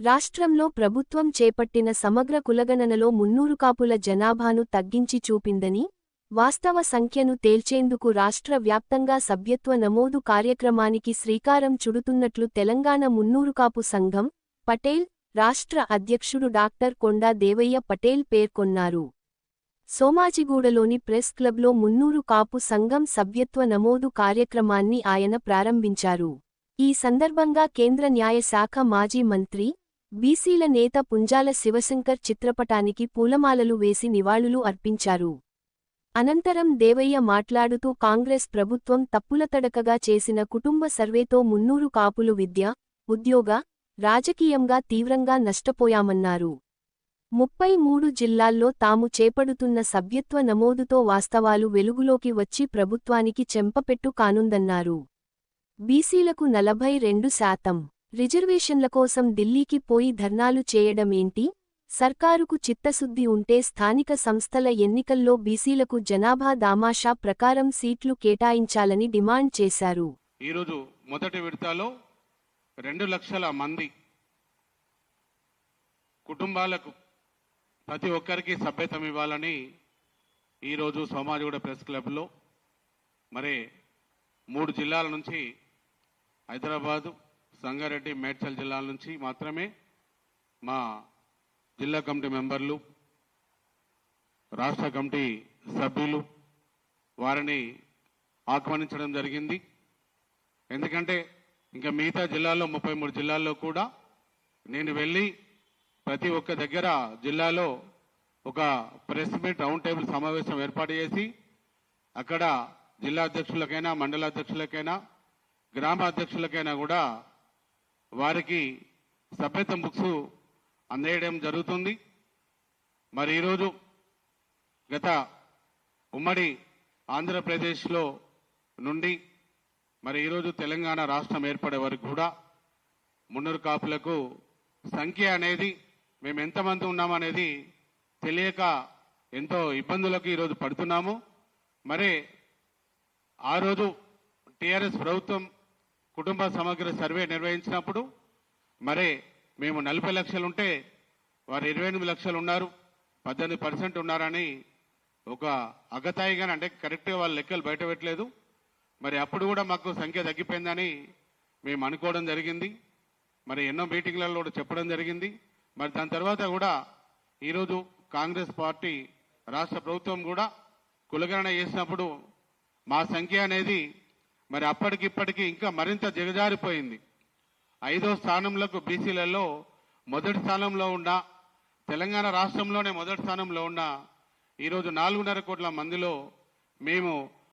రాష్ట్రంలో ప్రభుత్వం చేపట్టిన సమగ్ర కులగణనలో మున్నూరు కాపుల జనాభాను తగ్గించి చూపిందని వాస్తవ సంఖ్యను తేల్చేందుకు రాష్ట్ర వ్యాప్తంగా సభ్యత్వ నమోదు కార్యక్రమానికి శ్రీకారం చుడుతున్నట్లు తెలంగాణ మున్నూరు కాపు సంఘం పటేల్ రాష్ట్ర అధ్యక్షుడు డాక్టర్ కొండా దేవయ్య పటేల్ పేర్కొన్నారు. సోమాజిగూడలోని ప్రెస్ క్లబ్లో మున్నూరు కాపు సంఘం సభ్యత్వ నమోదు కార్యక్రమాన్ని ఆయన ప్రారంభించారు. ఈ సందర్భంగా కేంద్ర న్యాయశాఖ మాజీ మంత్రి బీసీల నేత పుంజాల శివశంకర్ చిత్రపటానికి పూలమాలలు వేసి నివాళులు అర్పించారు. అనంతరం దేవయ్య మాట్లాడుతూ కాంగ్రెస్ ప్రభుత్వం తప్పులతడకగా చేసిన కుటుంబ సర్వేతో మున్నూరు కాపులు విద్య ఉద్యోగ రాజకీయంగా తీవ్రంగా నష్టపోయామన్నారు. ముప్పై మూడు జిల్లాల్లో తాము చేపడుతున్న సభ్యత్వ నమోదుతో వాస్తవాలు వెలుగులోకి వచ్చి ప్రభుత్వానికి చెంపపెట్టు కానుందన్నారు. బీసీలకు నలభై రెండు శాతం రిజర్వేషన్ల కోసం ఢిల్లీకి పోయి ధర్నాలు చేయడమేంటి? సర్కారుకు చిత్తశుద్ధి ఉంటే స్థానిక సంస్థల ఎన్నికల్లో బీసీలకు జనాభా దామాషా ప్రకారం సీట్లు కేటాయించాలని డిమాండ్ చేశారు. ఈరోజు మొదటి విడతలో రెండు లక్షల మంది కుటుంబాలకు ప్రతి ఒక్కరికి సభ్యతం ఇవ్వాలని ఈరోజు సోమాజిగూడ ప్రెస్ క్లబ్లో మరి మూడు జిల్లాల నుంచి హైదరాబాదు సంగారెడ్డి మేడ్చల్ జిల్లాల నుంచి మాత్రమే మా జిల్లా కమిటీ మెంబర్లు రాష్ట్ర కమిటీ సభ్యులు వారిని ఆహ్వానించడం జరిగింది. ఎందుకంటే ఇంకా మిగతా జిల్లాల్లో ముప్పై మూడు జిల్లాల్లో కూడా నేను వెళ్ళి ప్రతి ఒక్క దగ్గర జిల్లాలో ఒక ప్రెస్ మీట్ రౌండ్ టేబుల్ సమావేశం ఏర్పాటు చేసి అక్కడ జిల్లా అధ్యక్షులకైనా మండల అధ్యక్షులకైనా గ్రామ అధ్యక్షులకైనా కూడా వారికి సభ్యత్వం బుక్స్ అందేయడం జరుగుతుంది. మరి ఈరోజు గత ఉమ్మడి ఆంధ్రప్రదేశ్లో నుండి మరి ఈరోజు తెలంగాణ రాష్ట్రం ఏర్పడే వరకు కూడా మున్నూరు కాపులకు సంఖ్య అనేది మేము ఎంతమంది ఉన్నామనేది తెలియక ఎంతో ఇబ్బందులకు ఈరోజు పడుతున్నాము. మరి ఆ రోజు టిఆర్ఎస్ ప్రభుత్వం కుటుంబ సమగ్ర సర్వే నిర్వహించినప్పుడు మరి మేము నలభై లక్షలు ఉంటే వారు ఇరవై ఎనిమిది లక్షలు ఉన్నారు పద్దెనిమిది పర్సెంట్ ఉన్నారని ఒక అగతాయిగానే అంటే కరెక్ట్గా వాళ్ళ లెక్కలు బయట పెట్టలేదు. మరి అప్పుడు కూడా మాకు సంఖ్య తగ్గిపోయిందని మేము అనుకోవడం జరిగింది. మరి ఎన్నో మీటింగ్లలో కూడా చెప్పడం జరిగింది. మరి దాని తర్వాత కూడా ఈరోజు కాంగ్రెస్ పార్టీ రాష్ట్ర ప్రభుత్వం కూడా కులగణన చేసినప్పుడు మా సంఖ్య అనేది మరి అప్పటికిప్పటికి ఇంకా మరింత దిగజారిపోయింది. ఐదో స్థానంలోకి బీసీలలో మొదటి స్థానంలో ఉన్న తెలంగాణ రాష్ట్రంలోనే మొదటి స్థానంలో ఉన్న ఈరోజు నాలుగున్నర కోట్ల మందిలో మేము